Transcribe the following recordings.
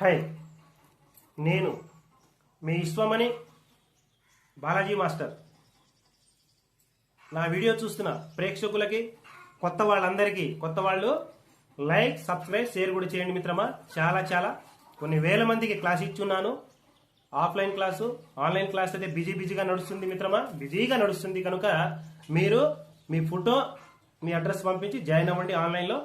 Hi నేను మీ Vishwamani Balaji master. నా వీడియో చూస్తున్న ప్రేక్షకులకి కొత్త వాళ్ళందరికీ కొత్త వాళ్ళు లైక్ సబ్స్క్రైబ్ షేర్ కూడా చేయండి మిత్రమా. చాలా చాలా. కొన్ని వేల మందికి క్లాస్ ఇచ్చున్నాను. ఆఫ్లైన్ క్లాసు ఆన్లైన్ క్లాస్ అయితే బిజీ బిజీగా నడుస్తుంది మిత్రమా. బిజీగా నడుస్తుంది కనుక మీరు మీ ఫోటో మీ అడ్రస్ పంపించి జాయిన్ అవ్వండి ఆన్లైన్లో.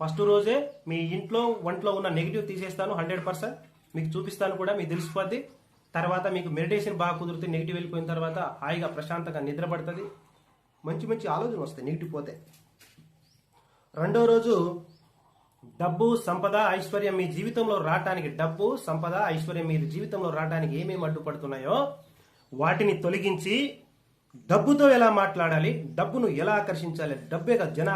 ఫస్ట్ రోజే మీ ఇంట్లో ఒంట్లో ఉన్న నెగిటివ్ తీసేస్తాను హండ్రెడ్ పర్సెంట్ మీకు చూపిస్తాను కూడా మీకు తెలిసిపోద్ది. తర్వాత మీకు మెడిటేషన్ బాగా కుదిరితే నెగిటివ్ వెళ్ళిపోయిన తర్వాత హాయిగా ప్రశాంతంగా నిద్రపడుతుంది మంచి మంచి ఆలోచనలు వస్తాయి నెగిటివ్ పోతే. రెండో రోజు డబ్బు సంపద ఐశ్వర్యం మీ జీవితంలో రావటానికి డబ్బు సంపద ఐశ్వర్యం మీ జీవితంలో రావడానికి ఏమేమి అడ్డుపడుతున్నాయో వాటిని తొలగించి డబ్బుతో ఎలా మాట్లాడాలి? డబ్బును ఎలా ఆకర్షించాలి? డబ్బే కదా జన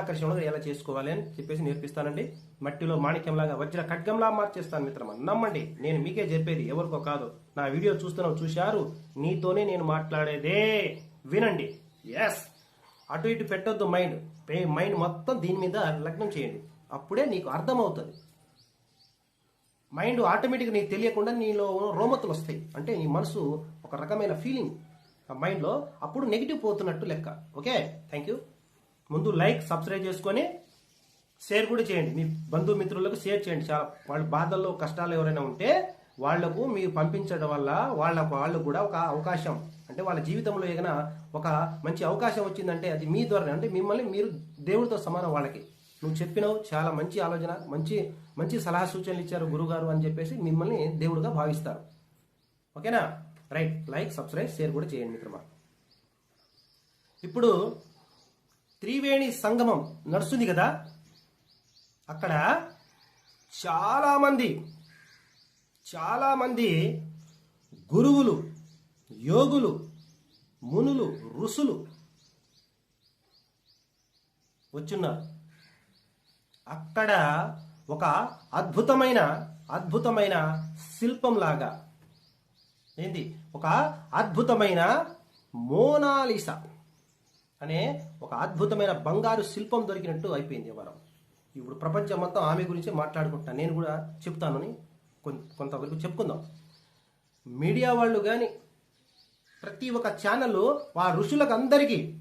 ఎలా చేసుకోవాలి అని చెప్పేసి నేర్పిస్తానండి. మట్టిలో మాణిక్యంలాగా వజ్ర ఖడ్గంలా మార్చేస్తాను మిత్రమా. నమ్మండి నేను మీకే చెప్పేది ఎవరికో కాదు. నా వీడియో చూస్తున్నాం చూశారు? నీతోనే నేను మాట్లాడేదే. వినండి. ఎస్ అటు ఇటు పెట్టొద్దు మైండ్. మైండ్ మొత్తం దీని మీద లగ్నం చేయండి. అప్పుడే నీకు అర్థమవుతుంది. మైండ్ ఆటోమేటిక్గా నీకు తెలియకుండా నీలో రోమతులు వస్తాయి. అంటే నీ మనసు ఒక రకమైన ఫీలింగ్. మైండ్లో అప్పుడు నెగిటివ్ పోతున్నట్టు లెక్క. ఓకే థ్యాంక్ యూ ముందు లైక్ సబ్స్క్రైబ్ చేసుకొని షేర్ కూడా చేయండి. మీ బంధుమిత్రులకు షేర్ చేయండి. చాలా వాళ్ళ బాధల్లో కష్టాలు ఎవరైనా ఉంటే వాళ్ళకు మీరు పంపించడం వల్ల వాళ్ళకు వాళ్ళు కూడా ఒక అవకాశం. అంటే వాళ్ళ జీవితంలో ఏదైనా ఒక మంచి అవకాశం వచ్చిందంటే అది మీ ద్వారా అంటే మిమ్మల్ని మీరు దేవుడితో సమానం వాళ్ళకి. నువ్వు చెప్పినావు చాలా మంచి ఆలోచన మంచి మంచి సలహా సూచనలు ఇచ్చారు గురుగారు అని చెప్పేసి మిమ్మల్ని దేవుడుగా భావిస్తారు. ఓకేనా రైట్ లైక్ సబ్స్క్రైబ్ షేర్ కూడా చేయండి మిత్రమా. ఇప్పుడు త్రివేణి సంగమం నడుస్తుంది కదా అక్కడ చాలామంది చాలామంది గురువులు యోగులు మునులు ఋషులు వచ్చున్నారు. అక్కడ ఒక అద్భుతమైన అద్భుతమైన శిల్పంలాగా ఏంది? ఒక అద్భుతమైన మోనాలిసా అనే ఒక అద్భుతమైన బంగారు శిల్పం దొరికినట్టు అయిపోయింది మనం ఇప్పుడు ప్రపంచం మొత్తం ఆమె గురించి మాట్లాడుకుంటాను నేను కూడా చెప్తానని కొంతవరకు చెప్పుకుందాం. మీడియా వాళ్ళు కానీ ప్రతి ఒక్క ఛానల్ ఆ ఋషులకు అందరికీ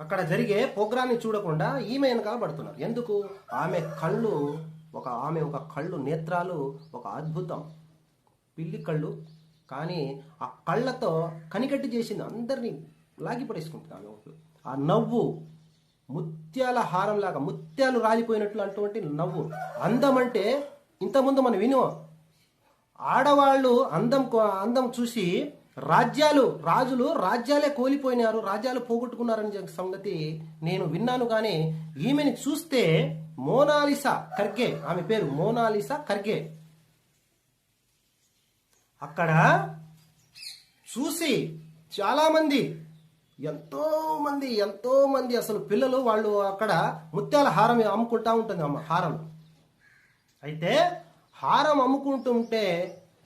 అక్కడ జరిగే ప్రోగ్రాన్ని చూడకుండా ఈమె వెనకాల పడుతున్నారు. ఎందుకు? ఆమె కళ్ళు ఒక ఆమె ఒక కళ్ళు నేత్రాలు ఒక అద్భుతం. పిల్లి కళ్ళు కానీ ఆ కళ్ళతో కనికట్టి చేసింది అందరినీ లాగిపడేసుకుంటుంది ఆమె ఆ నవ్వు ముత్యాల హారంలాగా ముత్యాలు రాలిపోయినట్లు అటువంటి నవ్వు. అందం అంటే ఇంతకుముందు మనం విను ఆడవాళ్ళు అందం కో- అందం చూసి రాజ్యాలు రాజులు రాజ్యాలే కోల్పోయినారు రాజ్యాలు పోగొట్టుకున్నారని సంగతి నేను విన్నాను కానీ ఈమెని చూస్తే మోనాలిసా ఖర్గే ఆమె పేరు మోనాలిసా ఖర్గే. అక్కడ చూసి చాలామంది ఎంతోమంది ఎంతో మంది ఎంతో మంది అసలు పిల్లలు వాళ్ళు అక్కడ ముత్యాల హారం అమ్ముకుంటా ఉంటుంది అమ్మ హారం అయితే హారం అమ్ముకుంటుంటే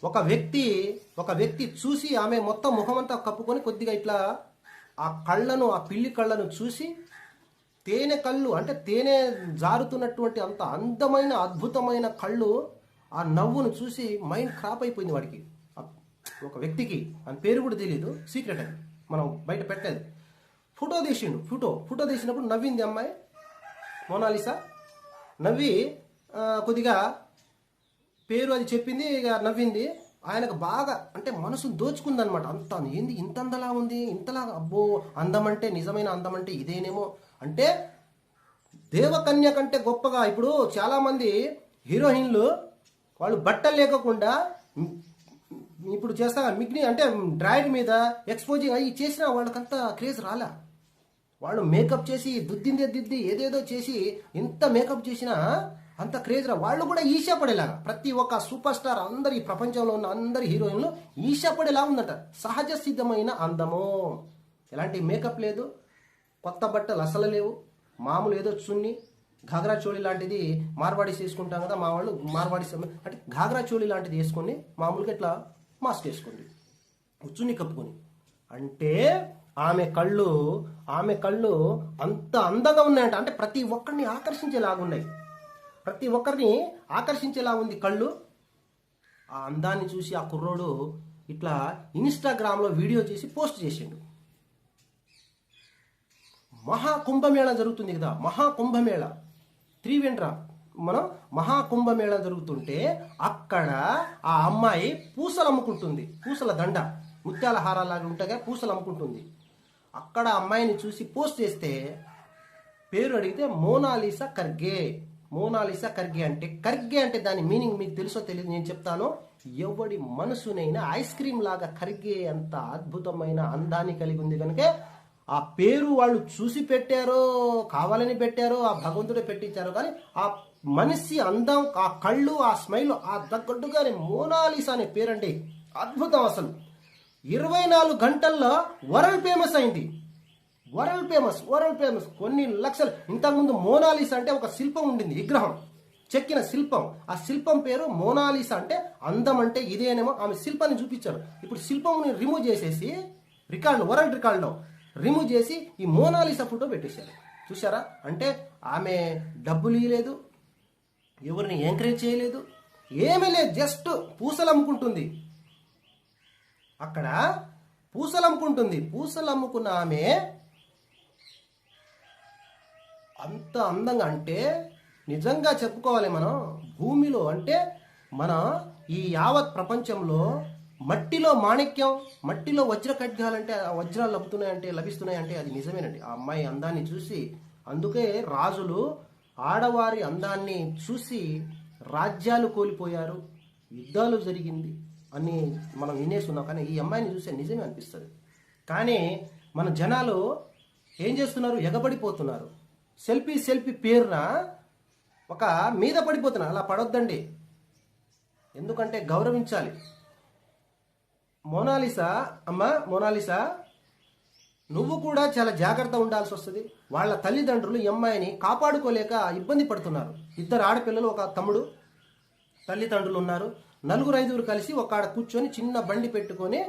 ఒక వ్యక్తి ఒక వ్యక్తి చూసి ఆమె మొత్తం ముఖమంతా కప్పుకొని కొద్దిగా ఇట్లా ఆ కళ్ళను ఆ పిల్లి కళ్ళను చూసి తేనె కళ్ళు అంటే తేనె జారుతున్నటువంటి అంత అందమైన అద్భుతమైన కళ్ళు ఆ నవ్వును చూసి మైండ్ క్రాప్ అయిపోయింది వాడికి. ఒక వ్యక్తికి అని పేరు కూడా తెలియదు సీక్రెట్ అది. మనం బయట పెట్టలేదు. ఫోటో తీసిండు ఫోటో ఫోటో తీసినప్పుడు నవ్వింది అమ్మాయి మోనాలిసా. నవ్వి కొద్దిగా పేరు అది చెప్పింది ఇక నవ్వింది. ఆయనకు బాగా అంటే మనసును దోచుకుందనమాట అంత ఏంది ఇంత అందలా ఉంది? ఇంతలా అబ్బో అందం అంటే నిజమైన అందం అంటే ఇదేనేమో. అంటే దేవకన్య కంటే గొప్పగా ఇప్పుడు చాలామంది హీరోయిన్లు వాళ్ళు బట్టలు లేకుండా ఇప్పుడు చేస్తా మిగ్ని అంటే డ్రాయిడ్ మీద ఎక్స్పోజింగ్ అవి చేసినా వాళ్ళకంత క్రేజ్ రాలా. వాళ్ళు మేకప్ చేసి దుద్దిందే దిద్ది ఏదేదో చేసి ఎంత మేకప్ చేసినా అంత క్రేజ్ రా. వాళ్ళు కూడా ఈషా పడేలాగా. ప్రతి ఒక్క సూపర్ స్టార్ అందరి ఈ ప్రపంచంలో ఉన్న అందరి హీరోయిన్లు ఈషా పడేలా ఉందంట. సహజ సిద్ధమైన అందము. ఎలాంటి మేకప్ లేదు. కొత్త బట్టలు అసలు లేవు. మామూలు ఏదో చున్ని ఘాగ్రా చోళి లాంటిది మార్వాడీస్ వేసుకుంటాం కదా మా వాళ్ళు. మార్వాడీస్ అంటే ఘాగ్రా చోళి లాంటిది వేసుకొని మామూలుగా ఇట్లా మాస్క్ వేసుకుంది ఉచ్చుని కప్పుకొని. అంటే ఆమె కళ్ళు ఆమె కళ్ళు అంత అందంగా ఉన్నాయంట. అంటే ప్రతి ఒక్కరిని ఆకర్షించేలాగా ఉన్నాయి. ప్రతి ఒక్కరిని ఆకర్షించేలా ఉంది కళ్ళు. ఆ అందాన్ని చూసి ఆ కుర్రోడు ఇట్లా ఇన్స్టాగ్రామ్లో వీడియో చేసి పోస్ట్ చేసిండు. మహాకుంభమేళ జరుగుతుంది కదా. మహాకుంభమేళ త్రివేండ్ర మనం మహాకుంభమేళ జరుగుతుంటే అక్కడ ఆ అమ్మాయి పూసలు అమ్ముకుంటుంది పూసల దండ. ముత్యాల హారాలాగా ఉంటాగా పూసలు అమ్ముకుంటుంది అక్కడ అమ్మాయిని చూసి పోస్ట్ చేస్తే పేరు అడిగితే మోనాలిసా కర్గే మోనాలిసా కర్గే అంటే కర్గే అంటే దాని మీనింగ్ మీకు తెలుసో తెలియదు నేను చెప్తాను. ఎవడి మనసునైనా ఐస్ క్రీమ్ లాగా కరిగే అంత అద్భుతమైన అందాన్ని కలిగి ఉంది కనుక ఆ పేరు వాళ్ళు చూసి పెట్టారో కావాలని పెట్టారో ఆ భగవంతుడే పెట్టించారో కానీ ఆ మనిషి అందం ఆ కళ్ళు ఆ స్మైల్ ఆ దగ్గట్టుగానే మోనాలిసా అనే పేరండి. అద్భుతం అసలు. ఇరవై నాలుగు గంటల్లో వరల్డ్ ఫేమస్ అయింది. World famous world famous. కొన్ని లక్షలు. ఇంతకుముందు మోనాలిసా అంటే ఒక శిల్పం ఉండింది విగ్రహం. చెక్కిన శిల్పం. ఆ శిల్పం పేరు మోనాలిసా అంటే అందం అంటే ఇదేనేమో ఆమె శిల్పాన్ని చూపించారు. ఇప్పుడు శిల్పంని రిమూవ్ చేసేసి రికార్డు వరల్డ్ రికార్డులో రిమూవ్ చేసి ఈ మోనాలిసా ఫోటో పెట్టేశారు. చూసారా అంటే ఆమె డబ్బులు ఇవ్వలేదు ఎవరిని ఎంకరేజ్ చేయలేదు? ఏమీ లేదు జస్ట్ పూసలు అమ్ముకుంటుంది అక్కడ పూసలు అమ్ముకుంటుంది పూసలు అమ్ముకున్న ఆమె అంత అందంగా అంటే నిజంగా చెప్పుకోవాలి మనం భూమిలో అంటే మన ఈ యావత్ ప్రపంచంలో మట్టిలో మాణిక్యం మట్టిలో వజ్ర ఖడ్గాలంటే ఆ వజ్రాలు లభిస్తున్నాయంటే లభిస్తున్నాయంటే అది నిజమేనండి. ఆ అమ్మాయి అందాన్ని చూసి అందుకే రాజులు ఆడవారి అందాన్ని చూసి రాజ్యాలు కోల్పోయారు యుద్ధాలు జరిగింది అని మనం వినేస్తున్నాం కానీ ఈ అమ్మాయిని చూసే నిజమే అనిపిస్తుంది. కానీ మన జనాలు ఏం చేస్తున్నారు? ఎగబడిపోతున్నారు. సెల్ఫీ సెల్ఫీ పేరున ఒక మీద పడిపోతున్నారు. అలా పడొద్దండి. ఎందుకంటే గౌరవించాలి. మోనాలిసా అమ్మ మోనాలిసా నువ్వు కూడా చాలా జాగ్రత్త ఉండాల్సి వస్తుంది. వాళ్ళ తల్లిదండ్రులు ఈ అమ్మాయిని కాపాడుకోలేక ఇబ్బంది పడుతున్నారు. ఇద్దరు ఆడపిల్లలు ఒక తమ్ముడు తల్లిదండ్రులు ఉన్నారు. నలుగురు ఐదుగురు కలిసి ఒక ఆడ కూర్చొని చిన్న బండి పెట్టుకొని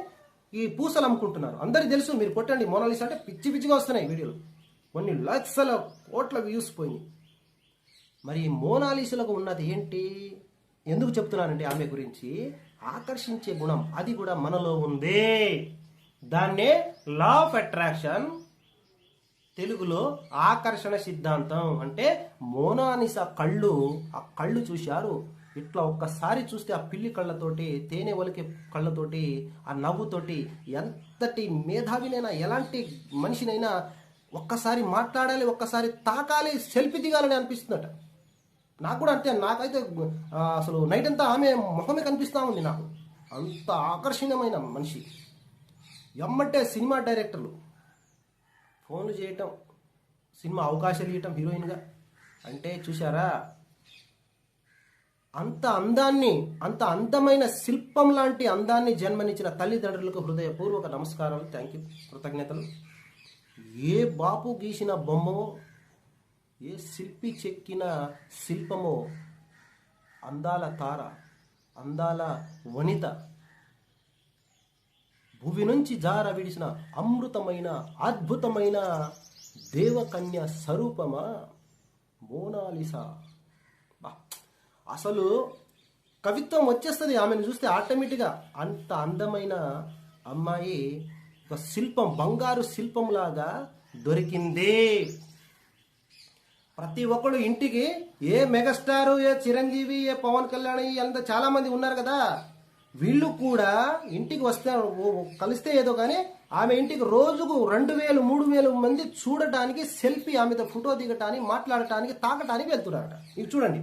ఈ పూసలు అమ్ముకుంటున్నారు. అందరికి తెలుసు మీరు కొట్టండి మోనాలిస్ అంటే పిచ్చి పిచ్చిగా వస్తున్నాయి వీడియోలు. కొన్ని లక్షల కోట్ల వ్యూస్ పోయినాయి. మరి మోనాలిసులకు ఉన్నది ఏంటి? ఎందుకు చెప్తున్నానంటే ఆమె గురించి? ఆకర్షించే గుణం అది కూడా మనలో ఉంది. దాన్నే లా ఆఫ్ అట్రాక్షన్ తెలుగులో ఆకర్షణ సిద్ధాంతం అంటే మోనానిస కళ్ళు. ఆ కళ్ళు చూశారు. ఇట్లా ఒక్కసారి చూస్తే ఆ పిల్లి కళ్ళతోటి తేనె ఒలికే కళ్ళతోటి ఆ నవ్వుతోటి ఎంతటి మేధావినైనా ఎలాంటి మనిషినైనా ఒక్కసారి మాట్లాడాలి ఒక్కసారి తాకాలి సెల్ఫీ దిగాలని అనిపిస్తుందట. నాకు కూడా అంతే నాకైతే అసలు నైట్ అంతా ఆమె మొహమే కనిపిస్తూ ఉంది నాకు. అంత ఆకర్షణీయమైన మనిషి. ఎమ్మంటే సినిమా డైరెక్టర్లు. ఫోన్లు చేయటం సినిమా అవకాశాలు ఇవ్వటం హీరోయిన్గా. అంటే చూసారా అంత అందాన్ని అంత అందమైన శిల్పం లాంటి అందాన్ని జన్మనిచ్చిన తల్లిదండ్రులకు హృదయపూర్వక నమస్కారాలు థ్యాంక్ యూ కృతజ్ఞతలు. ఏ బాపు గీసిన బొమ్మో ఏ శిల్పి చెక్కిన శిల్పమో అందాల తార అందాల వనిత భువి నుంచి జార విడిచిన అమృతమైన అద్భుతమైన దేవకన్య స్వరూపమా? మోనాలిసా. బా, అసలు కవిత్వం వచ్చేస్తుంది ఆమెను చూస్తే ఆటోమేటిక్గా. అంత అందమైన అమ్మాయి ఒక శిల్పం బంగారు శిల్పంలాగా దొరికింది. ప్రతి ఒక్కడు ఇంటికి ఏ మెగాస్టార్ ఏ చిరంజీవి ఏ పవన్ కళ్యాణ్ అంత చాలామంది ఉన్నారు కదా. వీళ్ళు కూడా ఇంటికి వస్తారు కలిస్తే ఏదో కానీ ఆమె ఇంటికి రోజుకు రెండు వేలు మూడు వేలు మంది చూడటానికి సెల్ఫీ ఆమెతో ఫోటో దిగటానికి మాట్లాడటానికి తాకటానికి వెళ్తున్నారట. ఇవి చూడండి.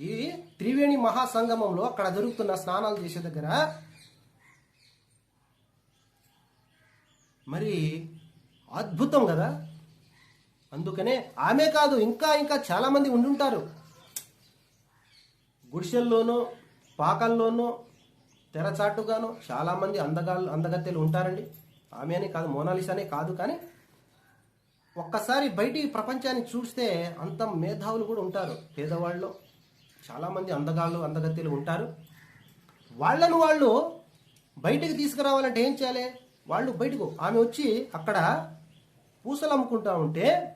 ఇది త్రివేణి మహాసంగమంలో అక్కడ జరుగుతున్న స్నానాలు చేసే దగ్గర మరి అద్భుతం కదా. అందుకనే ఆమె కాదు ఇంకా ఇంకా చాలామంది ఉండుంటారు. గుడిసెల్లోనూ పాకల్లోనూ తెరచాటుగాను చాలామంది అందగాళ్ళు అందగత్తెలు ఉంటారండి. ఆమె అని కాదు మోనాలిసానే కాదు కానీ ఒక్కసారి బయటి ప్రపంచాన్ని చూస్తే అంత మేధావులు కూడా ఉంటారు. పేదవాళ్ళు చాలామంది అందగాళ్ళు అందగత్తెలు ఉంటారు. వాళ్ళను వాళ్ళు బయటికి తీసుకురావాలంటే ఏం చేయాలి? వాళ్ళు బయటకు ఆమె వచ్చి అక్కడ పూసలు అమ్ముకుంటా ఉంటే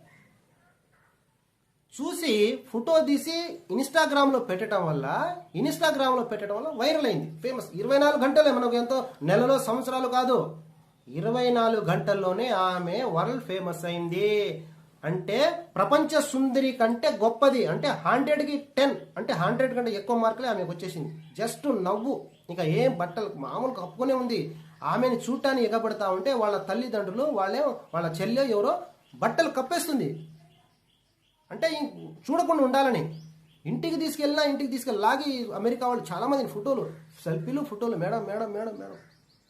చూసి ఫోటో తీసి ఇన్స్టాగ్రామ్లో పెట్టడం వల్ల ఇన్స్టాగ్రామ్లో పెట్టడం వల్ల వైరల్ అయింది. ఫేమస్ ఇరవై నాలుగు గంటలే మనకు ఎంతో నెలలో సంవత్సరాలు కాదు. ఇరవై నాలుగు గంటల్లోనే ఆమె వరల్డ్ ఫేమస్ అయింది. అంటే ప్రపంచ సుందరి కంటే గొప్పది. అంటే హండ్రెడ్కి టెన్. అంటే హండ్రెడ్ కంటే ఎక్కువ మార్కులే ఆమెకు వచ్చేసింది. జస్ట్ నవ్వు. ఇంకా ఏం బట్టలు మామూలు కప్పుకునే ఉంది. ఆమెను చూడటానికి ఎగబడతా ఉంటే వాళ్ళ తల్లిదండ్రులు వాళ్ళే వాళ్ళ చెల్లె ఎవరో బట్టలు కప్పేస్తుంది. అంటే చూడకుండా ఉండాలని. ఇంటికి తీసుకెళ్ళినా ఇంటికి తీసుకెళ్ళి లాగి అమెరికా వాళ్ళు చాలామంది ఫోటోలు సెల్ఫీలు ఫోటోలు మేడం మేడం మేడం మేడం.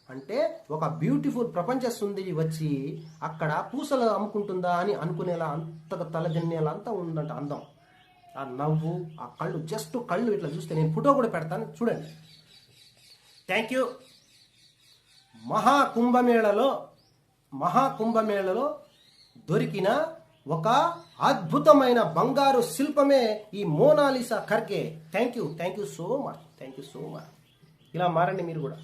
అంటే ఒక బ్యూటిఫుల్ ప్రపంచ సుందరి వచ్చి అక్కడ పూసలు అమ్ముకుంటుందా అని అనుకునేలా అంత తలదిన్నేలా అంతా ఉందంట అందం. ఆ నవ్వు ఆ కళ్ళు జస్ట్ కళ్ళు ఇట్లా చూస్తే నేను ఫోటో కూడా పెడతాను చూడండి. థ్యాంక్ యూ మహాకుంభమేళలో మహాకుంభమేళలో దొరికిన ఒక అద్భుతమైన బంగారు శిల్పమే ఈ Monalisa Kharge thank you thank you so much thank you so much ఇలా మారండి మీరు కూడా.